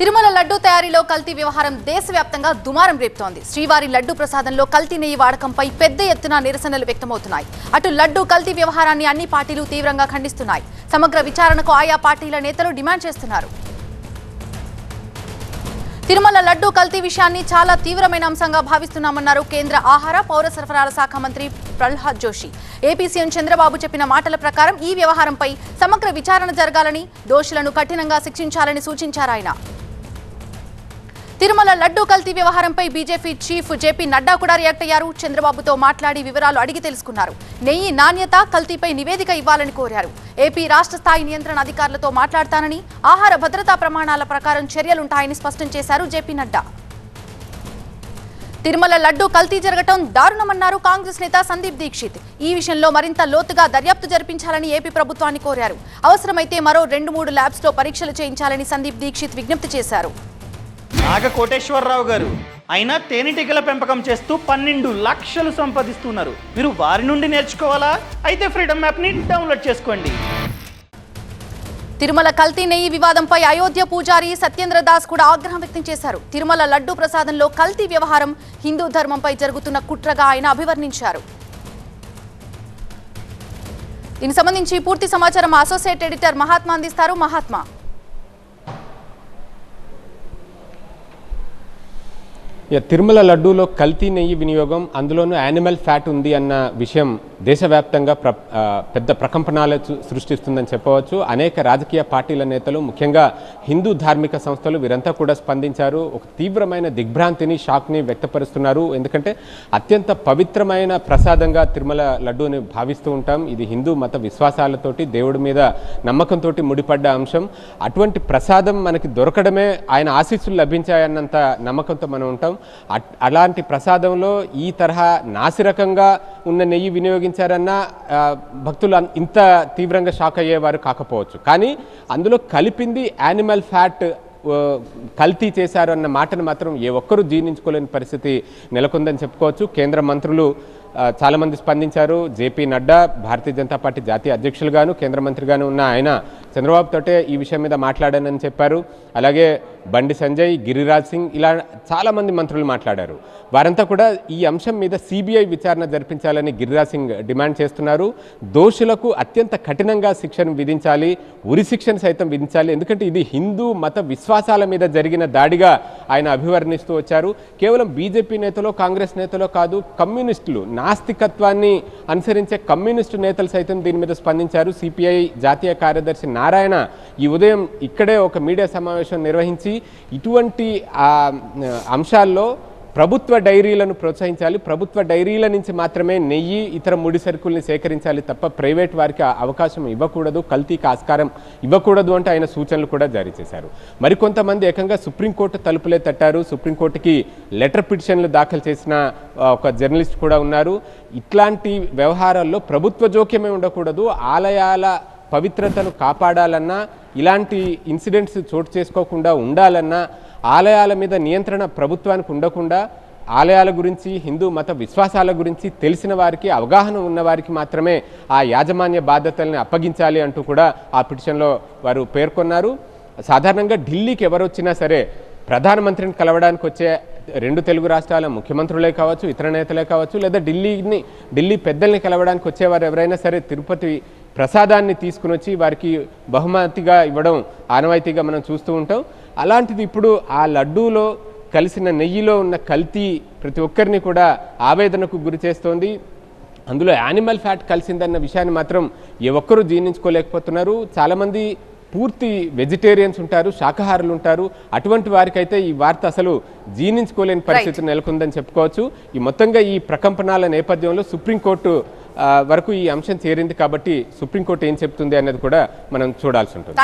తిరుమల లడ్డూ తయారీలో కల్తీ వ్యవహారం దేశవ్యాప్తంగా దుమారం రేపుతోంది. శ్రీవారి లడ్డూ ప్రసాదంలో కల్తీ నెయ్యి వాడకంపై పెద్ద ఎత్తున నిరసనలు వ్యక్తమవుతున్నాయి. అటు లడ్డూ కల్తీ వ్యవహారాన్ని అన్ని పార్టీలు తీవ్రంగా ఖండిస్తున్నాయి. సమగ్ర విచారణకు ఆయా పార్టీల నేతలు డిమాండ్ చేస్తున్నారు. తిరుమల లడ్డూ కల్తీ విషయాన్ని చాలా తీవ్రమైన అంశంగా భావిస్తున్నామన్నారు కేంద్ర ఆహార పౌర సరఫరాల శాఖ మంత్రి ప్రహ్లాద్ జోషి. ఏపీ సీఎం చంద్రబాబు చెప్పిన మాటల ప్రకారం ఈ వ్యవహారంపై సమగ్ర విచారణ జరగాలని దోషులను కఠినంగా శిక్షించాలని సూచించారు ఆయన. తిరుమల లడ్డూ కల్తీ వ్యవహారంపై బీజేపీ చీఫ్ జేపీ నడ్డా కూడా రియాక్ట్ అయ్యారు. చంద్రబాబుతో మాట్లాడి వివరాలు అడిగి తెలుసుకున్నారు. నెయ్యి నాణ్యత కల్తీపై నివేదిక ఇవ్వాలని కోరారు. ఏపీ రాష్ట్ర స్థాయి నియంత్రణ అధికారులతో మాట్లాడతానని ఆహార భద్రతా ప్రమాణాల ప్రకారం చర్యలుంటాయని స్పష్టం చేశారు జేపీ నడ్డా. తిరుమల లడ్డూ కల్తీ జరగటం దారుణమన్నారు కాంగ్రెస్ నేత సందీప్ దీక్షిత్. ఈ విషయంలో మరింత లోతుగా దర్యాప్తు జరిపించాలని ఏపీ ప్రభుత్వాన్ని కోరారు. అవసరమైతే మరో రెండు మూడు ల్యాబ్స్లో పరీక్షలు చేయించాలని సందీప్ దీక్షిత్ విజ్ఞప్తి చేశారు. నాగ కోటేశ్వరరావు గారు. అయినా తేనెటీగల పెంపకం చేస్తూ పన్నెండు లక్షలు సంపాదిస్తున్నారు. మీరు వారి నుండి నేర్చుకోవాలా? అయితే ఫ్రీడమ్ యాప్ని డౌన్లోడ్ చేసుకోండి. తిరుమల కల్తీ నెయ్యి వివాదంపై అయోధ్య పూజారి సత్యేంద్ర దాస్ కూడా ఆగ్రహం వ్యక్తం చేశారు. తిరుమల లడ్డు ప్రసాదంలో కల్తీ వ్యవహారం హిందూ ధర్మంపై జరుగుతున్న కుట్రగా ఆయన అభివర్ణించారు. దీనికి సంబంధించి పూర్తి సమాచారం అసోసియేట్ ఎడిటర్ మహాత్మా అందిస్తారు మహాత్మా. తిరుమల లడ్డూలో కల్తీ నెయ్యి వినియోగం అందులోనూ యానిమల్ ఫ్యాట్ ఉంది అన్న విషయం దేశవ్యాప్తంగా ప్ర పెద్ద ప్రకంపనాలు చు- సృష్టిస్తుందని చెప్పవచ్చు. అనేక రాజకీయ పార్టీల నేతలు ముఖ్యంగా హిందూ ధార్మిక సంస్థలు వీరంతా కూడా స్పందించారు. ఒక తీవ్రమైన దిగ్భ్రాంతిని షాక్ని వ్యక్తపరుస్తున్నారు. ఎందుకంటే అత్యంత పవిత్రమైన ప్రసాదంగా తిరుమల లడ్డూని భావిస్తూ ఉంటాం. ఇది హిందూ మత విశ్వాసాలతోటి దేవుడి మీద నమ్మకంతో ముడిపడ్డ అంశం. అటువంటి ప్రసాదం మనకి దొరకడమే ఆయన ఆశీస్సులు లభించాయన్నంత నమ్మకంతో మనం ఉంటాం. అట్- అలాంటి ప్రసాదంలో ఈ తరహా నాసిరకంగా ఉన్న నెయ్యి వినియోగించారన్న భక్తులు ఇంత తీవ్రంగా షాక్ అయ్యేవారు కాకపోవచ్చు. కానీ అందులో కలిపింది యానిమల్ ఫ్యాట్ కల్తీ చేశారు అన్న మాటను మాత్రం ఏ ఒక్కరూ జీర్ణించుకోలేని పరిస్థితి నెలకొందని చెప్పుకోవచ్చు. కేంద్ర మంత్రులు చాలామంది స్పందించారు. జేపీ నడ్డా భారతీయ జనతా పార్టీ జాతీయ అధ్యక్షులుగాను కేంద్ర మంత్రిగాను ఉన్న ఆయన చంద్రబాబు తోటే ఈ విషయం మీద మాట్లాడానని చెప్పారు. అలాగే బండి సంజయ్ గిరిరాజ్ సింగ్ ఇలా చాలామంది మంత్రులు మాట్లాడారు. వారంతా కూడా ఈ అంశం మీద సిబిఐ విచారణ జరిపించాలని గిరిరాజ్ సింగ్ డిమాండ్ చేస్తున్నారు. దోషులకు అత్యంత కఠినంగా శిక్షను విధించాలి ఉరి శిక్షను సైతం విధించాలి. ఎందుకంటే ఇది హిందూ మత విశ్వాసాల మీద జరిగిన దాడిగా ఆయన అభివర్ణిస్తూ వచ్చారు. కేవలం బీజేపీ నేతలో కాంగ్రెస్ నేతలో కాదు కమ్యూనిస్టులు నాస్తికత్వాన్ని అనుసరించే కమ్యూనిస్టు నేతలు సైతం దీని మీద స్పందించారు. సిపిఐ జాతీయ కార్యదర్శి నారాయణ ఈ ఉదయం ఇక్కడే ఒక మీడియా సమావేశం నిర్వహించి ఇటువంటి అంశాల్లో ప్రభుత్వ డైరీలను ప్రోత్సహించాలి. ప్రభుత్వ డైరీల నుంచి మాత్రమే నెయ్యి ఇతర ముడి సరుకుల్ని సేకరించాలి తప్ప ప్రైవేట్ వారికి అవకాశం ఇవ్వకూడదు కల్తీకి ఆస్కారం ఇవ్వకూడదు అంటే ఆయన సూచనలు కూడా జారీ చేశారు. మరికొంతమంది ఏకంగా సుప్రీంకోర్టు తలుపులే తట్టారు. సుప్రీంకోర్టుకి లెటర్ పిటిషన్లు దాఖలు చేసిన ఒక జర్నలిస్ట్ కూడా ఉన్నారు. ఇట్లాంటి వ్యవహారాల్లో ప్రభుత్వ జోక్యమే ఉండకూడదు. ఆలయాల పవిత్రతను కాపాడాలన్నా ఇలాంటి ఇన్సిడెంట్స్ చోటు చేసుకోకుండా ఉండాలన్నా ఆలయాల మీద నియంత్రణ ప్రభుత్వానికి ఉండకుండా ఆలయాల గురించి హిందూ మత విశ్వాసాల గురించి తెలిసిన వారికి అవగాహన ఉన్న వారికి మాత్రమే ఆ యాజమాన్య బాధ్యతల్ని అప్పగించాలి అంటూ కూడా ఆ పిటిషన్లో వారు పేర్కొన్నారు. సాధారణంగా ఢిల్లీకి ఎవరు వచ్చినా సరే ప్రధానమంత్రిని కలవడానికి వచ్చే రెండు తెలుగు రాష్ట్రాల ముఖ్యమంత్రులే కావచ్చు ఇతర నేతలే కావచ్చు లేదా ఢిల్లీని ఢిల్లీ పెద్దల్ని కలవడానికి వచ్చేవారు ఎవరైనా సరే తిరుపతి ప్రసాదాన్ని తీసుకుని వచ్చి వారికి బహుమతిగా ఇవ్వడం ఆనవాయితీగా మనం చూస్తూ ఉంటాం. అలాంటిది ఇప్పుడు ఆ లడ్డూలో కలిసిన నెయ్యిలో ఉన్న కల్తీ ప్రతి ఒక్కరిని కూడా ఆవేదనకు గురి చేస్తోంది. అందులో యానిమల్ ఫ్యాట్ కలిసిందన్న విషయాన్ని మాత్రం ఏ ఒక్కరూ జీర్ణించుకోలేకపోతున్నారు. చాలామంది పూర్తి వెజిటేరియన్స్ ఉంటారు శాకాహారులు ఉంటారు. అటువంటి వారికైతే ఈ వార్త అసలు జీర్ణించుకోలేని పరిస్థితి నెలకొందని చెప్పుకోవచ్చు. ఈ మొత్తంగా ఈ ప్రకంపనాల నేపథ్యంలో సుప్రీంకోర్టు వరకు ఈ అంశం చేరింది కాబట్టి సుప్రీంకోర్టు ఏం చెప్తుంది అనేది కూడా మనం చూడాల్సి ఉంటుంది.